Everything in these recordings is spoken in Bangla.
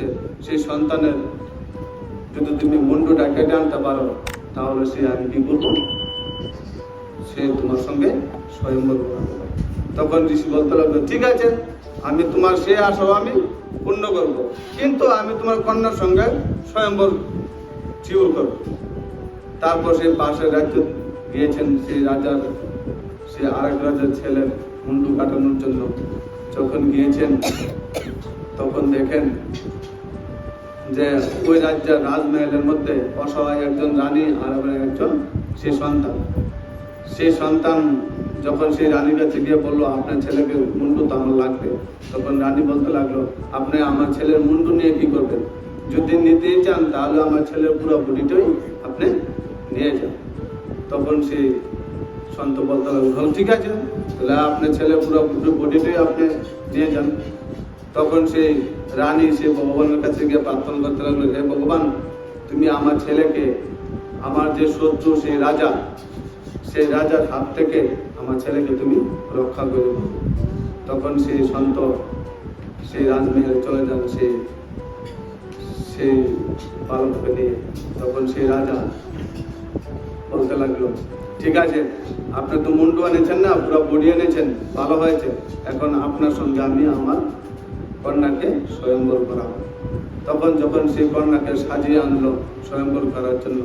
বলেছে সেই সন্তানের যদি তুমি মুন্ডুটা কেটে আনতে পারো, তাহলে সে আমি কি করব? সে তোমার সঙ্গে স্বয়ম্বর তখন ঋষি বলতে লাগল, ঠিক আছে, আমি তোমার সে আশাও আমি পূর্ণ করব। কিন্তু আমি তোমার কন্যার সঙ্গে স্বয়ম্বর চিউর করব। তারপর সেই পাশের রাজ্য গিয়েছেন, সেই রাজার, সে আরেক রাজার ছেলের মুন্ডু কাটানোর জন্য। যখন গিয়েছেন, তখন দেখেন যে ওই রাজ্যের রাজমহলের মধ্যে অসহায় একজন রানী আর একজন সে সন্তান। সেই সন্তান যখন সেই রানীর কাছে গিয়ে বলল আপনার ছেলেকে মুন্ডু তো আমার লাগবে। তখন রানী বলতে লাগল আপনি আমার ছেলের মুন্ডু নিয়ে কি করবেন? যদি নিতেই চান তাহলে আমার ছেলের পুরো বডিটাই আপনি নিয়ে যান। তখন সেই সন্ত বলতে লাগল "হ্যাঁ, ঠিক আছে তাহলে আপনার ছেলের পুরো বডিটাই আপনি নিয়ে যান। তখন সেই রানী সে ভগবানের কাছে গিয়ে প্রার্থনা করতে লাগল, হে ভগবান, তুমি আমার ছেলেকে, আমার যে শত্রু সেই রাজা, সেই রাজার হাত থেকে আমার ছেলেকে তুমি রক্ষা করে। তখন সেই সন্ত সেই রাজমহলে চলে যান সেই সেই বালককে নিয়ে তখন সেই রাজা বলতে লাগল, ঠিক আছে, আপনি তো মুন্ডু এনেছেন না, পুরো বডি এনেছেন, ভালো হয়েছে, এখন আপনার সঙ্গে আমি আমার কন্যাকে স্বয়ম্বর করাবো তখন যখন সেই কন্যাকে সাজিয়ে আনলো স্বয়ম্বর করার জন্য,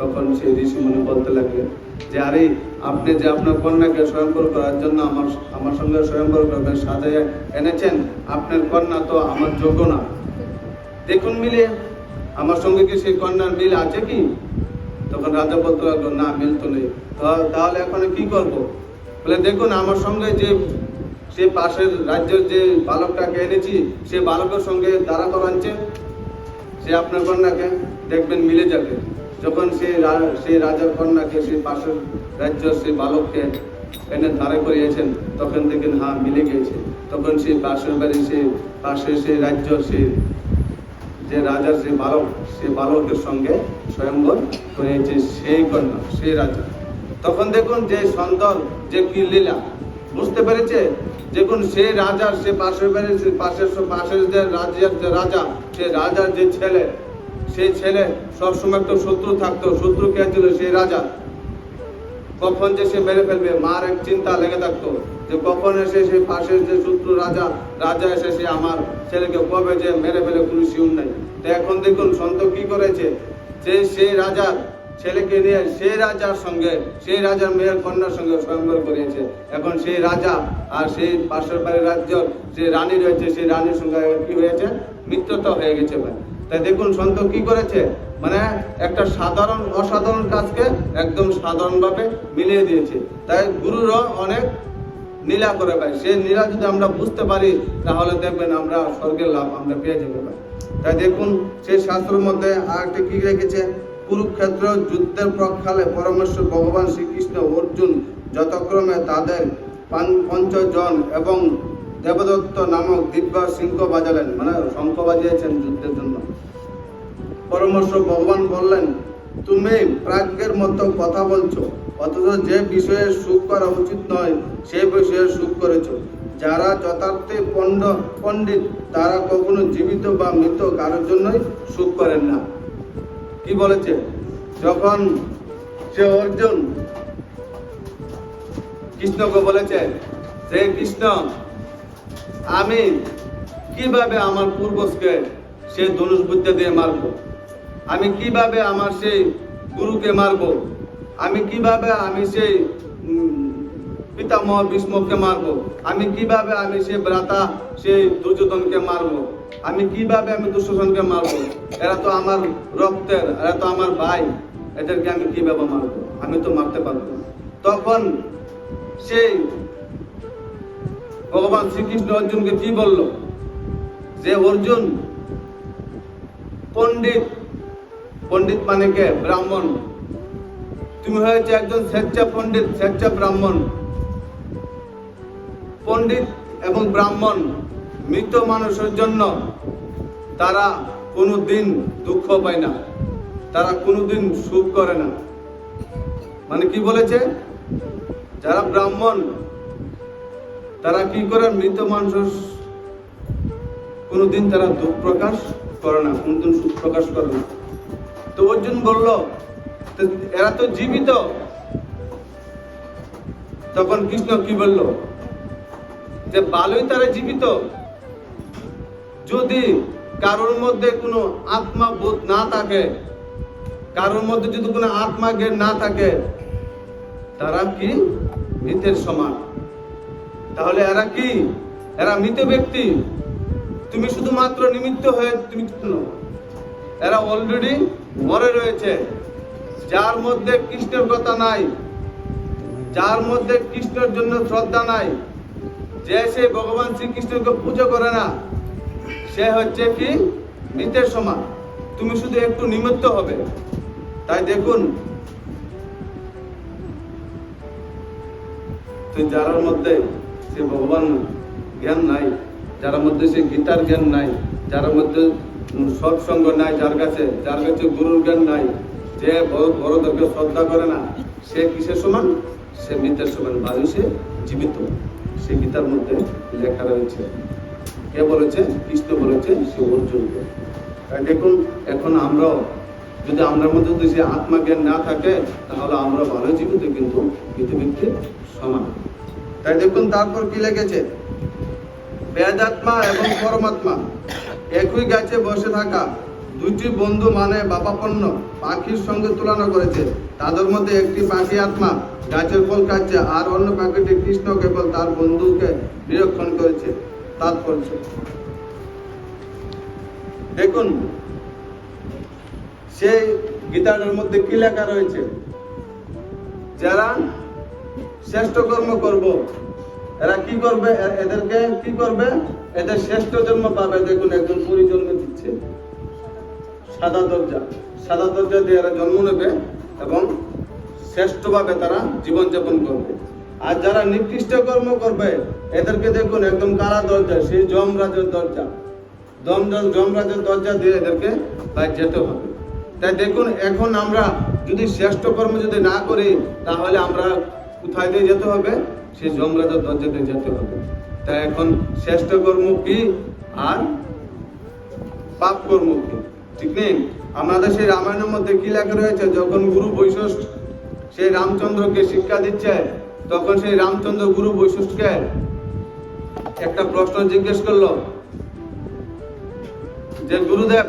তখন সেই মনে বলতে লাগলেন যে, আরে, আপনি যে আপনার কন্যাকে স্বয়ম্বর করার জন্য আমার আমার সঙ্গে স্বয়ম্বর করবেন সাজিয়ে এনেছেন, আপনার কন্যা তো আমার যোগ্য না। দেখুন মিলে, আমার সঙ্গে কি সেই কন্যার মিল আছে কি? তখন রাজা বলতে লাগল, না, মিল তো নেই। তাহলে এখন কি করব? বলে, দেখুন, আমার সঙ্গে যে সে পাশের রাজ্যের যে বালকটাকে এনেছি, সে বালকের সঙ্গে দাঁড়া করাচ্ছে সে আপনার কন্যাকে দেখবেন মিলে যাবে। যখন সে সেই রাজার কন্যাকে সেই পাশের রাজ্য সেই বালককে এনে দাঁড়া করিয়েছেন, তখন দেখেন হ্যাঁ মিলে গিয়েছে। তখন সেই পাশের বাড়ি সে পাশের সে রাজ্য সে যে রাজার যে বালক, সে বালকের সঙ্গে স্বয়ম্বর করেছে সেই কন্যা, সেই রাজা। তখন দেখুন যে সুন্দর যে কি লীলা। বুঝতে পেরেছে? দেখুন, সে রাজার সে পাশের বাড়ির পাশের পাশের যে রাজার যে রাজা, সে রাজার যে ছেলে, সেই ছেলে সবসময় একটা শত্রু থাকতো, শত্রু কে ছিল? সেই রাজা। কখন যে সে মেরে ফেলবে, মার এক চিন্তা লেগে থাকতো যে কখন এসে সে পাশের যে শত্রু রাজা রাজা এসে সে আমার ছেলেকে কবে যে মেরে ফেলে কোনো শিউন নাই। তো এখন দেখুন, সন্ত কি করেছে? যে সেই রাজার ছেলেকে নিয়ে সেই রাজার সঙ্গে সেই রাজার মেয়ের কন্যার সঙ্গে স্বয়ংবর করিয়েছে। এখন সেই রাজা আর সেই পাশের বাড়ির রাজ্য যে রানী রয়েছে, সেই রানীর সঙ্গে কি হয়েছে? মিত্রতা হয়ে গেছে ভাই। তাই দেখুন সন্ত কি করেছে? মানে একটা সাধারণ, অসাধারণ কাজকে একদম সাধারণভাবে মিলিয়ে দিয়েছে। তাই গুরুরও অনেক নীলা করে ভাই। সেই নীলা যদি আমরা বুঝতে পারি, তাহলে দেখবেন আমরা স্বর্গের লাভ আমরা পেয়ে যাব ভাই। তাই দেখুন সেই শাস্ত্রের মধ্যে আর একটা কি রেখেছে? কুরুক্ষেত্র যুদ্ধের প্রক্ষালে পরমেশ্বর ভগবান শ্রীকৃষ্ণ অর্জুন যথাক্রমে তাদের পঞ্চজন এবং দেবদত্ত নামক দিব্য সিংহ বাজালেন মানে শঙ্খ বাজিয়েছেন যুদ্ধের জন্য। পরমেশ্ব ভগবান বললেন, তুমি প্রাজ্ঞের মতো কথা বলছো, অথচ যে বিষয়ে সুখ করা উচিত নয়, সে বিষয়ে সুখ করেছ। যারা যথার্থে পণ্ড, পণ্ডিত, তারা কখনো জীবিত বা মৃত কারোর জন্যই সুখ করেন না। কি বলেছে? যখন সে অর্জুন কৃষ্ণকে বলেছে যে কৃষ্ণ, আমি কীভাবে আমার পূর্বজকে সে ধনুষ বুদ্ধি দিয়ে মারবো? আমি কীভাবে আমার সেই গুরুকে মারবো? আমি কীভাবে আমি সেই পিতামহ ভীষ্মকে মারবো। আমি কীভাবে আমি সে ভ্রাতা সেই দুর্যোধনকে মারবো? আমি কীভাবে আমি দুঃশোধনকে মারবো? এরা তো আমার রক্তের, এরা তো আমার ভাই। এদেরকে আমি কীভাবে মারবো? আমি তো মারতে পারব। তখন সেই ভগবান শ্রীকৃষ্ণ অর্জুনকে কি বলল? যে অর্জুন, পণ্ডিত পণ্ডিত মানে কে? ব্রাহ্মণ। তুমি হয়েছে একজন স্বেচ্ছা পণ্ডিত স্বেচ্ছা ব্রাহ্মণ পণ্ডিত এবং ব্রাহ্মণ, মৃত মানুষের জন্য তারা কোনো দিন দুঃখ পায় না। তারা কোনোদিন সুখ করে না। মানে কি বলেছে? যারা ব্রাহ্মণ, তারা কি করে? মৃত মানুষ কোনোদিন তারা দুঃখ প্রকাশ করে না, কোনোদিন সুখ প্রকাশ করে না। তো অর্জুন বলল, "তো এরা তো জীবিত। তখন কৃষ্ণ কি বলল? যে ভালোই তারা জীবিত, যদি কারোর মধ্যে কোনো আত্মা বোধ না থাকে, কারোর মধ্যে যদি কোনো আত্মা জ্ঞান না থাকে, তারা কি মৃতের সমান? তাহলে এরা কি? এরা মৃত ব্যক্তি। তুমি শুধুমাত্র নিমিত্ত হয়ে তুমি। এরা অলরেডি মরে রয়েছে। যার মধ্যে কৃষ্ণের কথা নাই, যার মধ্যে কৃষ্ণের জন্য শ্রদ্ধা নাই যে সে ভগবান শ্রীকৃষ্ণকে পুজো করে না, সে হচ্ছে কি? মৃতের সমান। তুমি শুধু একটু নিমিত্ত হবে। তাই দেখুন, তো যার মধ্যে সে ভগবান জ্ঞান নাই যার মধ্যে সে গীতার জ্ঞান নাই যার মধ্যে সৎসঙ্গ নাই যার কাছে যার কাছে গুরুর জ্ঞান নাই, যে বড় বড়দেরকে শ্রদ্ধা করে না, সে কিসের সমান? সে মৃতের সমান সে জীবিত। সে গীতার মধ্যে লেখা রয়েছে। কে বলেছে? কৃষ্ণ বলেছে, সে অর্জুনকে দেখুন, এখন আমরাও, যদি আমরার মধ্যে যদি সে আত্মজ্ঞান না থাকে, তাহলে আমরা ভালো জীবিত কিন্তু পৃথিবীতে সমান। তাই দেখুন, তারপর কি লেগেছে? বেদাত্মা এবং পরমাত্মা, একই গাছে বসে থাকা দুইটি বন্ধু মানে বাপাপন্ন পাখির সঙ্গে তুলনা করেছে। তাদের মধ্যে একটি পাখি আত্মা, গাছের ফল খাচ্ছে, আর অন্য পাখিটি কৃষ্ণ কেবল তার বন্ধুকে নিরীক্ষণ করেছে তাৎপর্য দেখুন, সেই গীতাটার মধ্যে কি লেখা রয়েছে? যারা শ্রেষ্ঠ কর্ম করব, এরা কি করবে? এদেরকে কি করবে? এদের শ্রেষ্ঠ জন্ম পাবে। দেখুন, একজন পুরী জন্ম দিচ্ছে। সাদা দরজা। সাদা দরজা দিয়ে এরা জন্ম নেবে এবং শ্রেষ্ঠভাবে তারা জীবনযাপন করবে। আর যারা নিকৃষ্ট কর্ম করবে, এদেরকে দেখুন একদম কারা দরজা, সেই যমরাজের দরজা। দম যমরাজের দরজা দিয়ে এদেরকে তাই যেতে হবে। তাই দেখুন, এখন আমরা যদি শ্রেষ্ঠ কর্ম যদি না করি, তাহলে আমরা কোথায় দিয়ে যেতে হবে? সেই যমরাজের দরজা দিয়ে যেতে হবে। তাই এখন শ্রেষ্ঠ কর্ম কি? আর পাপ কর্ম কি? ঠিক নেই? আমাদের সেই রামায়ণের মধ্যে কি লেখা রয়েছে? যখন গুরু বৈশিষ্ট্য সেই রামচন্দ্রকে শিক্ষা দিচ্ছে, তখন সেই রামচন্দ্র গুরু বৈশিষ্ট্যকে একটা প্রশ্ন জিজ্ঞেস করল যে, গুরুদেব,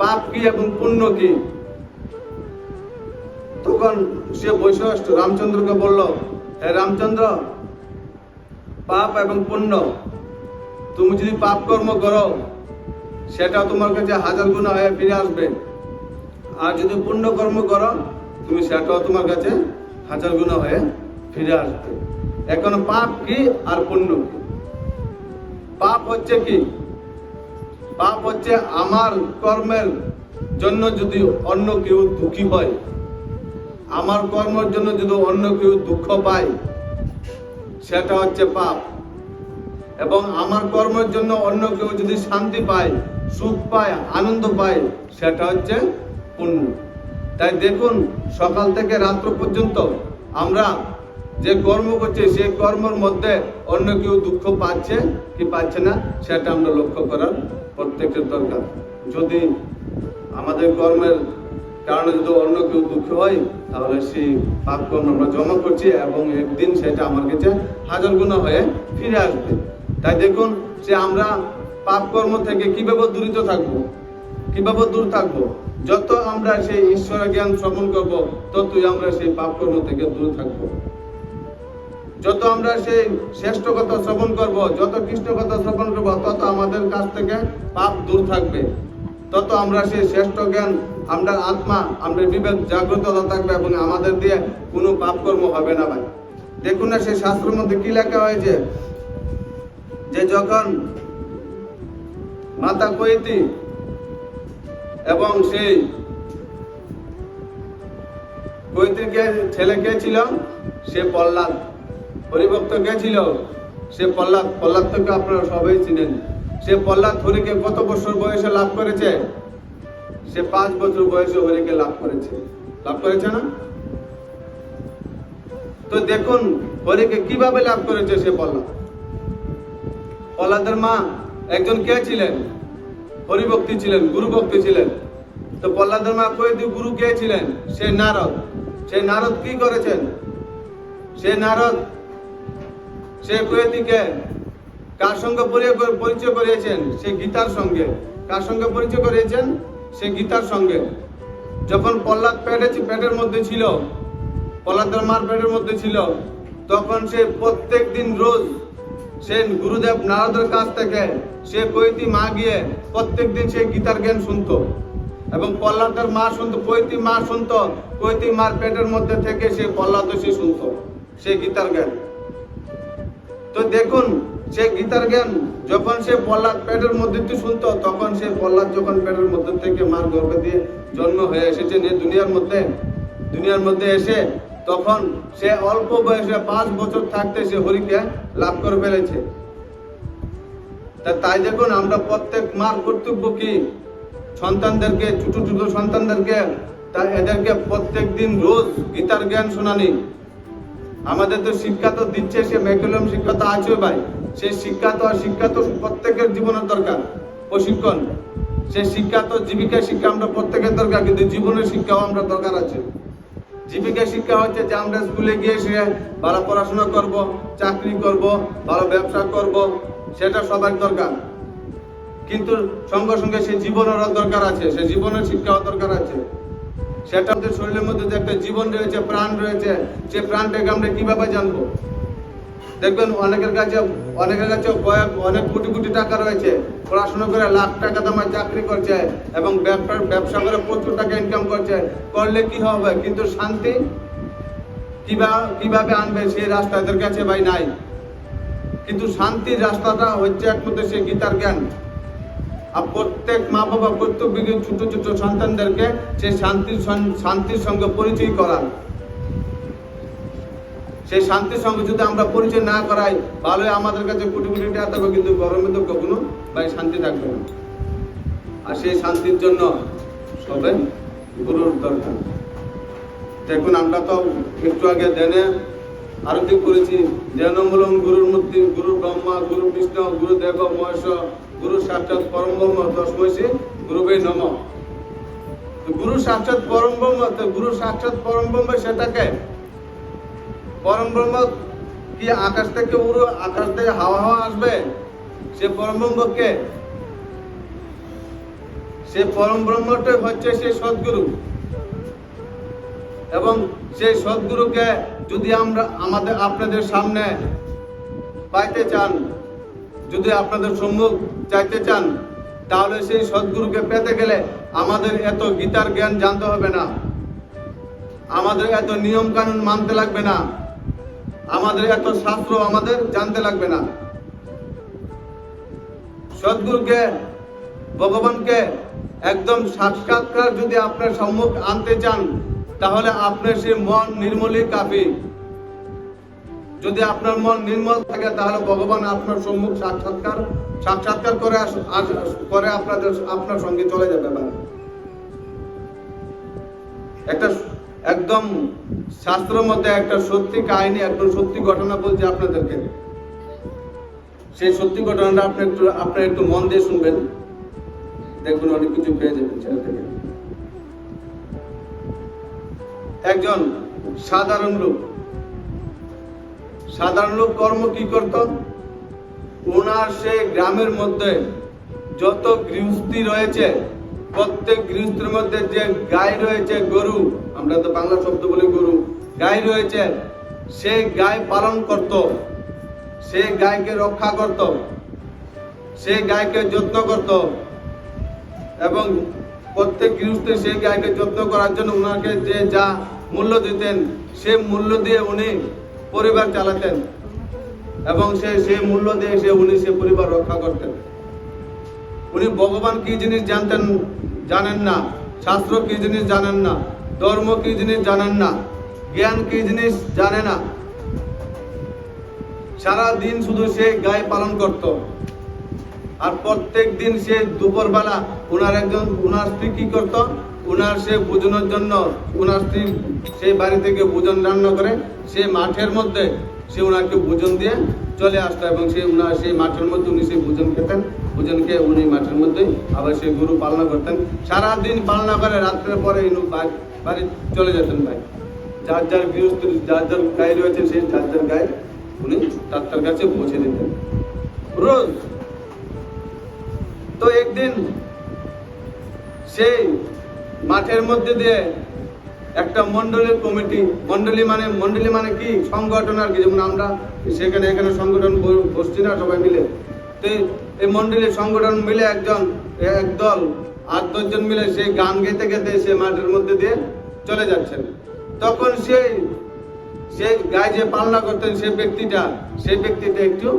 পাপ কি এবং পুণ্য কি? তখন সে বৈশিষ্ট্য রামচন্দ্রকে বলল, হে রামচন্দ্র, পাপ এবং পুণ্য, তুমি যদি পাপ কর্ম করো সেটা তোমার কাছে হাজার গুণা হয়ে ফিরে আসবে। আর যদি পুণ্য কর্ম করো, তুমি সেটাও তোমার কাছে হাজার গুণা হয়ে ফিরে আসবে। এখন পাপ কি আর পুণ্য কি? পাপ হচ্ছে কি? পাপ হচ্ছে আমার কর্মের জন্য যদি অন্য কেউ দুঃখী হয়, আমার কর্মের জন্য যদি অন্য কেউ দুঃখ পায়, সেটা হচ্ছে পাপ। এবং আমার কর্মের জন্য অন্য কেউ যদি শান্তি পায় সুখ পায়, আনন্দ পায়, সেটা হচ্ছে পুণ্য। তাই দেখুন, সকাল থেকে রাত্র পর্যন্ত আমরা যে কর্ম করছি, সেই কর্মের মধ্যে অন্য কেউ দুঃখ পাচ্ছে কি পাচ্ছে না, সেটা আমরা লক্ষ্য করার প্রত্যেকের দরকার। যদি আমাদের কর্মের কারণে যদি অন্য কেউ দুঃখ হয়, তাহলে সেই পাপ কর্ম আমরা জমা করছি এবং একদিন সেটা আমার কাছে হাজার গুণা হয়ে ফিরে আসবে। তাই দেখুন, যে আমরা পাপ কর্ম থেকে কীভাবে দূরিত থাকব? কীভাবে দূর থাকব? যত আমরা সেই ঈশ্বরের জ্ঞান শ্রবণ করব, ততই আমরা সেই পাপ কর্ম থেকে দূর থাকব। যত আমরা সেই শ্রেষ্ঠ কথা শ্রবণ করব, যত কৃষ্ণ কথা শ্রবণ করব, তত আমাদের কাছ থেকে পাপ দূর থাকবে। তত আমরা সেই শ্রেষ্ঠ জ্ঞান, আমরা আত্মা, আমরা বিবেক জাগ্রত থাকবে এবং আমাদের দিয়ে কোনো পাপ কর্ম হবে না ভাই। দেখুন না সেই শাস্ত্রের মধ্যে কি লেখা হয়েছে? যে যখন মাতা কৈতি এবং সেই কৈতির ছেলে কে ছিল? সে প্রহ্লাদ। হরিভক্ত কে ছিল? সে প্রহ্লাদ। প্রহ্লাদ থেকে আপনারা সবাই চিনেন। সে প্রহ্লাদ হরিকে কত বছর বয়সে লাভ করেছে? সে পাঁচ বছর বয়সে হরিকে লাভ করেছে। লাভ করেছে না? তো দেখুন, হরিকে কীভাবে লাভ করেছে সে প্রহ্লাদ? প্রহ্লাদের মা একজন কে ছিলেন? হরিভক্তি ছিলেন গুরু ভক্তি ছিলেন। তো প্রহ্লাদের মা কৈতি গুরু কে ছিলেন? সে নারদ। সে নারদ কি করেছেন? সে নারদ, সে কৈতিকে কার সঙ্গে পরি- পরিচয় করিয়েছেন? সে গীতার সঙ্গে। কার সঙ্গে পরিচয় করিয়েছেন? সে গীতার সঙ্গে। যখন প্রহ্লাদ পেটে পেটের মধ্যে ছিল, প্রহ্লাদের মার পেটের মধ্যে ছিল, তখন সে প্রত্যেক দিন রোজ সে গুরুদেব নারদের কাছ থেকে সে কৈতি মা গিয়ে প্রত্যেক দিন সে গীতার জ্ঞান শুনতো। এবং প্রহ্লাদের মা শুনতো কৈতি মা শুনতো কৈতি মার পেটের মধ্যে থেকে সে প্রহ্লাদ সে শুনতো সে গীতার জ্ঞান। তো দেখুন সে গীতার জ্ঞান যখন সে প্রহ্লাদ পেটের মধ্যে শুনতো, তখন সে প্রহ্লাদ যখন পেটের মধ্যে থেকে মার গর্ভে দিয়ে জন্ম হয়ে এসেছে যে দুনিয়ার মধ্যে দুনিয়ার মধ্যে এসে তখন সে অল্প বয়সে পাঁচ বছর থাকতে সে হরিকে লাভ করে ফেলেছে। তা তাই দেখুন, আমরা প্রত্যেক মার কর্তব্য কি? সন্তানদেরকে, ছোট ছোট সন্তানদেরকে, তা এদেরকে প্রত্যেক দিন রোজ গীতার জ্ঞান শোনানি। আমাদের তো শিক্ষা তো দিচ্ছে, সে ম্যাকুলাম শিক্ষা তো আছে ভাই। সেই শিক্ষা তো আর শিক্ষা তো প্রত্যেকের জীবনের দরকার, প্রশিক্ষণ। সেই শিক্ষা তো জীবিকা শিক্ষা আমরা প্রত্যেকের দরকার, কিন্তু জীবনের শিক্ষাও আমরা দরকার আছে। জীবিকা শিক্ষা হচ্ছে যে আমরা স্কুলে গিয়ে সে ভালো পড়াশোনা করব, চাকরি করব, ভালো ব্যবসা করব, সেটা সবার দরকার। কিন্তু সঙ্গে সঙ্গে সে জীবনেরও দরকার আছে, সে জীবনের শিক্ষাও দরকার আছে। সেটা আমাদের শরীরের মধ্যে যে একটা জীবন রয়েছে, প্রাণ রয়েছে, সে প্রাণটাকে আমরা কীভাবে জানব? দেখবেন অনেকের কাছে অনেকের কাছে কয়েক, অনেক কোটি কোটি টাকা রয়েছে। পড়াশোনা করে লাখ টাকা দামের চাকরি করছে এবং ব্যবসা করে প্রচুর টাকা ইনকাম করছে। করলে কি হবে? কিন্তু শান্তি কীভাবে কীভাবে আনবে সেই রাস্তা এদের কাছে ভাই নাই। কিন্তু শান্তির রাস্তাটা হচ্ছে একমাত্র সে গীতার জ্ঞান। আর প্রত্যেক মা বাবা কর্তব্য ছোট ছোট সন্তানদেরকে সে শান্তির শান্তির সঙ্গে পরিচয় করান। সেই শান্তির সঙ্গে যদি আমরা পরিচয় না করাই, ভালোই আমাদের কাছে কোটি কোটি টাকা থাকবে, কিন্তু গরমে তো কখনো ভাই শান্তি থাকবে না। আর সেই শান্তির জন্য সবে গুরুর দরকার। দেখুন, আমরা তো একটু আগে দেনে আরতি করেছি। জনমূলম গুরুর মূর্তি গুরু ব্রহ্মা, গুরু বিষ্ণু, গুরু দেব, মহেশ, গুরু সাক্ষাৎ পরম ব্রহ্ম দশমসি গুরুবে নম। গুরু সাক্ষাৎ পরম ব্রহ্ম গুরু সাক্ষাৎ পরম ব্রহ্ম, সেটাকে পরম ব্রহ্ম কি আকাশ থেকে উড়ো, আকাশ থেকে হাওয়া হাওয়া আসবে? সে পরম ব্রহ্মকে সে পরম ব্রহ্মটাই হচ্ছে সে সদ্গুরু। এবং সেই সদ্গুরুকে যদি আমরা আমাদের, আপনাদের সামনে পাইতে চান, যদি আপনাদের সম্মুখ চাইতে চান, তাহলে সেই সদ্গুরুকে পেতে গেলে আমাদের এত গীতার জ্ঞান জানতে হবে না। আমাদের এত নিয়ম কানুন মানতে লাগবে না। আমাদের এত শাস্ত্র আমাদের জানতে লাগবে না। সদ্গুরুকে, ভগবানকে একদম সাক্ষাৎকার যদি আপনার সম্মুখ আনতে চান, তাহলে আপনার সে মন নির্মলই কাফি যদি আপনার মন নির্মল থাকে, তাহলে ভগবান আপনার সম্মুখ সাক্ষাৎকার সাক্ষাৎকার করে করে আপনাদের, আপনার সঙ্গে চলে যাবে। একটা একদম শাস্ত্রের মধ্যে একটা সত্যি কাহিনী, একদম সত্যি ঘটনা বলছি আপনাদেরকে। সেই সত্যি ঘটনাটা আপনি একটু আপনার একটু মন দিয়ে শুনবেন। দেখবেন অনেক কিছু পেয়ে যাবেন থেকে। একজন সাধারণ লোক। সাধারণ লোক কর্ম কি করত? ওনার সে গ্রামের মধ্যে যত গৃহস্থী রয়েছে, প্রত্যেক গৃহস্থের মধ্যে যে গাই রয়েছে, গরু আমরা তো বাংলা শব্দ বলি গরু। গাই রয়েছে, সে গাই পালন করত, সে গাইকে রক্ষা করত, সে গাইকে যত্ন করত, এবং প্রত্যেক গৃহস্থে সেই গাইকে যত্ন করার জন্য ওনাকে যে যা মূল্য দিতেন, সে মূল্য দিয়ে উনি পরিবার চালাতেন, এবং সে সেই মূল্য দিয়ে সে উনি সে পরিবার রক্ষা করতেন। উনি ভগবান কি জিনিস জানতেন জানেন না, শাস্ত্র কি জিনিস জানেন না ধর্ম কি জিনিস জানেন না? জ্ঞান কি জিনিস জানে না? সারা দিন শুধু সে গায়ে পালন করত। আর প্রত্যেক দিন সে দুপুরবেলা ওনার একজন ওনার স্ত্রী কি করত? ওনার সে ভোজনের জন্য ওনার স্ত্রী সেই বাড়ি থেকে ভোজন রান্না করে, সে মাঠের মধ্যে সে ওনাকে ভোজন দিয়ে চলে আসতো এবং সে ওনার সেই মাঠের মধ্যে উনি সেই ভোজন খেতেন। ভোজন খেয়ে উনি মাঠের মধ্যেই আবার সেই গরু পালনা করতেন। সারাদিন পালনা করে রাত্রের পরে বাড়ি চলে যেতেন ভাই। যার যার গৃহস্থ, যার যার গায়ে রয়েছে সেই যার যার গায়ে উনি তার তার কাছে পৌঁছে দিতেন। রোজ। তো একদিন সেই মাঠের মধ্যে দিয়ে একটা মন্ডলের কমিটি মন্ডলী মানে মন্ডলী মানে কি? সংগঠন আর কি, যেমন আমরা সেখানে, এখানে সংগঠন বসছি না সবাই মিলে। তো এই মন্ডলীর সংগঠন মিলে একজন একদল আট দশজন মিলে সেই গান গেতে গেতে সে মাঠের মধ্যে দিয়ে চলে যাচ্ছেন। তখন সেই সেই গায়ে যে পালনা করতেন সেই ব্যক্তিটা সেই ব্যক্তিটা একটু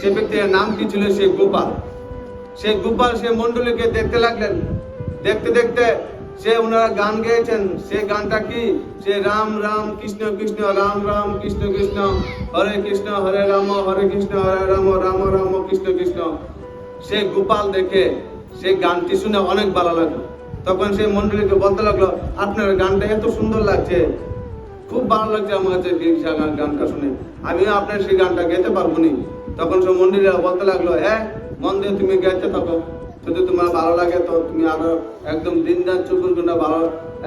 সে ব্যক্তির নাম কি ছিল? সে গোপাল। সেই গোপাল সে মন্ডলীকে দেখতে লাগলেন। দেখতে দেখতে সে ওনারা গান গেয়েছেন। সে গানটা কি? সে রাম রাম, কৃষ্ণ কৃষ্ণ, রাম রাম, কৃষ্ণ কৃষ্ণ, হরে কৃষ্ণ, হরে রাম, হরে কৃষ্ণ, হরে রাম রাম রাম, কৃষ্ণ কৃষ্ণ। সে গোপাল দেখে সে গানটি শুনে অনেক ভালো লাগল। তখন সেই মন্ডলীকে বলতে লাগল, আপনার গানটা এত সুন্দর লাগছে। খুব ভালো লাগছে আমার কাছে গানটা শুনে। আমিও আপনার সেই গানটা গেতে পারব নি। তখন সব মন্দিরা বলতে লাগল হ্যাঁ মন দিয়ে তুমি গাইতে থাকো। যদি তোমার ভালো লাগে তো তুমি আরও একদম দিন রাত চব্বিশ ঘণ্টা ভালো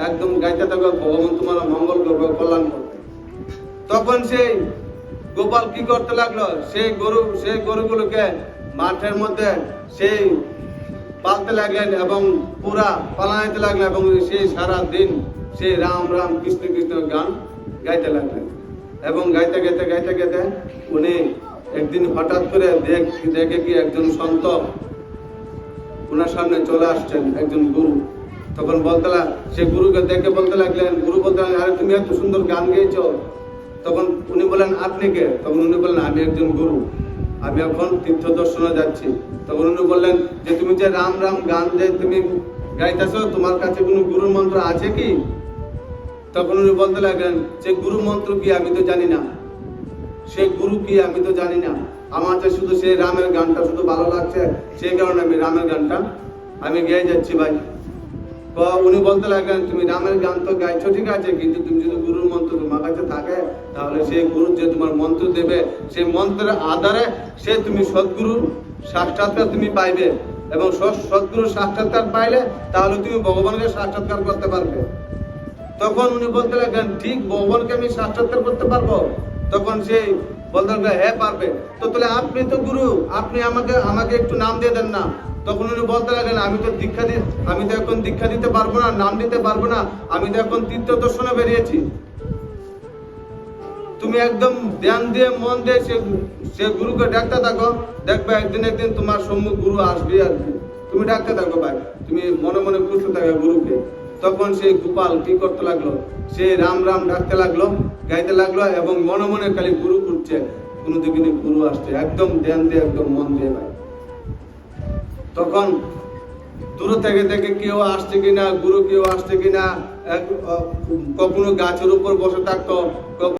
একদম গাইতে থাকো। ভগবান তোমার মঙ্গল করবে কল্যাণ করবে তখন সেই গোপাল কি করতে লাগল? সেই গরু, সেই গরুগুলোকে মাঠের মধ্যে সেই পালতে লাগলেন এবং পুরা পালাইতে লাগলেন এবং সেই সারা দিন সেই রাম রাম কৃষ্ণ কৃষ্ণ গান গাইতে লাগলেন। এবং গাইতে গাইতে গাইতে গাইতে উনি একদিন হঠাৎ করে দেখ দেখে কি একজন সন্ত ওনার সামনে চলে আসছেন, একজন গুরু। তখন বলতে লাগ সে গুরুকে দেখে বলতে লাগলেন, গুরু বলতে লাগলেন আরে তুমি এত সুন্দর গান গেয়েছ। তখন উনি বলেন আপনি কে? তখন উনি বললেন, আমি একজন গুরু। আমি এখন তীর্থ দর্শনে যাচ্ছি। তখন উনি বললেন যে, তুমি যে রাম রাম গান যে তুমি গাইতেছো, তোমার কাছে কোনো গুরুর মন্ত্র আছে কি? তখন উনি বলতে লাগলেন যে গুরু মন্ত্র কি আমি তো জানি না। সে গুরু কি আমি তো জানি না। আমার যে শুধু সেই রামের গানটা শুধু ভালো লাগছে সেই কারণে আমি রামের গানটা আমি গেয়ে যাচ্ছি ভাই। তো উনি বলতে লাগলেন, তুমি রামের গান তো গাইছো, ঠিক আছে, কিন্তু তুমি যদি গুরুর মন্ত্র তোমার কাছে থাকে, তাহলে সেই গুরু যে তোমার মন্ত্র দেবে, সেই মন্ত্রের আধারে সে তুমি সদ্গুরুর সাক্ষাৎকার তুমি পাইবে। এবং সদ্গুরুর সাক্ষাৎকার পাইলে তাহলে তুমি ভগবানকে সাক্ষাৎকার করতে পারবে। তখন উনি বলতে লাগলেন, ঠিক, ভগবানকে আমি সাক্ষাৎকার করতে পারব? তখন সেই বলতে লাগল হ্যাঁ পারবে। তো তাহলে আপনি তো গুরু, আপনি আমাকে আমাকে একটু নাম দিয়ে দেন না। তখন উনি বলতে লাগলেন, আমি তো দীক্ষা দি, আমি তো এখন দীক্ষা দিতে পারব না, নাম দিতে পারব না, আমি তো এখন তীর্থ দর্শনে বেরিয়েছি। তুমি একদম ধ্যান দিয়ে, মন দিয়ে সে সে গুরুকে ডাকতে থাকো। দেখবে একদিন একদিন তোমার সম্মুখ গুরু আসবে আর তুমি ডাকতে থাকো ভাই, তুমি মনে মনে খুঁজতে থাকো গুরুকে। তখন সেই গোপাল কি করতে লাগল? সে রাম রাম ডাকতে লাগল, গাইতে লাগল এবং মনে মনে খালি গুরু খুঁজছে। কোনো দিকে গুরু আসছে। একদম ধ্যান দিয়ে, একদম মন দিয়ে ভাই। তখন দূর থেকে থেকে কেউ আসছে কিনা, গুরু কেউ আসছে কিনা কখনো গাছের উপর বসে থাকতো